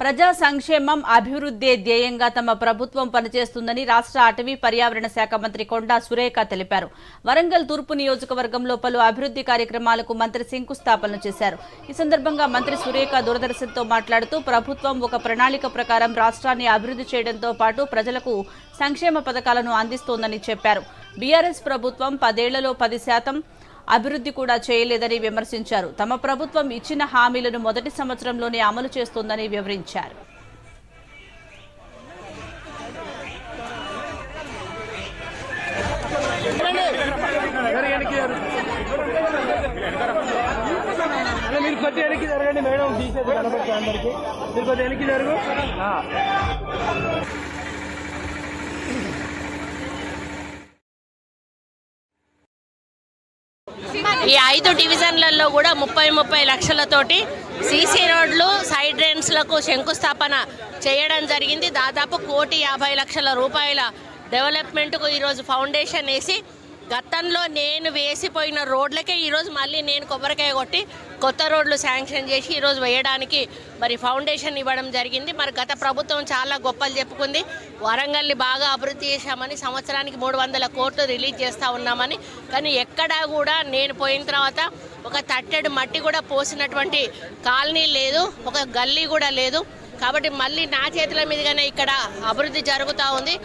ప్రజా సంక్షేమం అభివృద్ధి ధ్యేయంగా తమ ప్రభుత్వం పనిచేస్తుందని రాష్ట్ర అటవీ పర్యావరణ శాఖ మంత్రి కొండా సురేఖ తెలిపారు. వరంగల్ తూర్పు నియోజకవర్గంలో పలు అభివృద్ధి కార్యక్రమాలకు మంత్రి శంకుస్థాపన చేశారు. ఈ సందర్భంగా మంత్రి సురేఖ దూరదర్శన్తో మాట్లాడుతూ ప్రభుత్వం ఒక ప్రణాళిక ప్రకారం రాష్ట్రాన్ని అభివృద్ధి చేయడంతో పాటు ప్రజలకు సంక్షేమ పథకాలను అందిస్తోందని చెప్పారు. బీఆర్ఎస్ ప్రభుత్వం పదేళ్ళలో పది శాతం అభివృద్ధి కూడా చేయలేదని విమర్శించారు. తమ ప్రభుత్వం ఇచ్చిన హామీలను మొదటి సంవత్సరంలోనే అమలు చేస్తోందని వివరించారు. మీరు కొద్దిగా వెనక్కి జరగండి మేడం తీసేది కనబడుతుంది అందరికి. మీరు కొద్దిగా వెనక్కి జరుగు. ఈ ఐదు డివిజన్లలో కూడా ముప్పై ముప్పై లక్షలతోటి సీసీ రోడ్లు సైడ్ డ్రైన్స్లకు శంకుస్థాపన చేయడం జరిగింది. దాదాపు కోటి యాభై లక్షల రూపాయల డెవలప్మెంట్కు ఈరోజు ఫౌండేషన్ వేసి గతంలో నేను వేసిపోయిన రోడ్లకే ఈరోజు మళ్ళీ నేను కొబ్బరికాయ కొట్టి కొత్త రోడ్లు శాంక్షన్ చేసి ఈరోజు వేయడానికి మరి ఫౌండేషన్ ఇవ్వడం జరిగింది. మరి గత ప్రభుత్వం చాలా గొప్పలు చెప్పుకుంది. వరంగల్ని బాగా అభివృద్ధి చేశామని సంవత్సరానికి మూడు వందల కోట్లు రిలీజ్ చేస్తూ ఉన్నామని. కానీ ఎక్కడా కూడా నేను పోయిన తర్వాత ఒక తట్టెడు మట్టి కూడా పోసినటువంటి కాలనీ లేదు ఒక గల్లీ కూడా లేదు. కాబట్టి మళ్ళీ నా చేతుల మీదుగానే ఇక్కడ అభివృద్ధి జరుగుతూ ఉంది.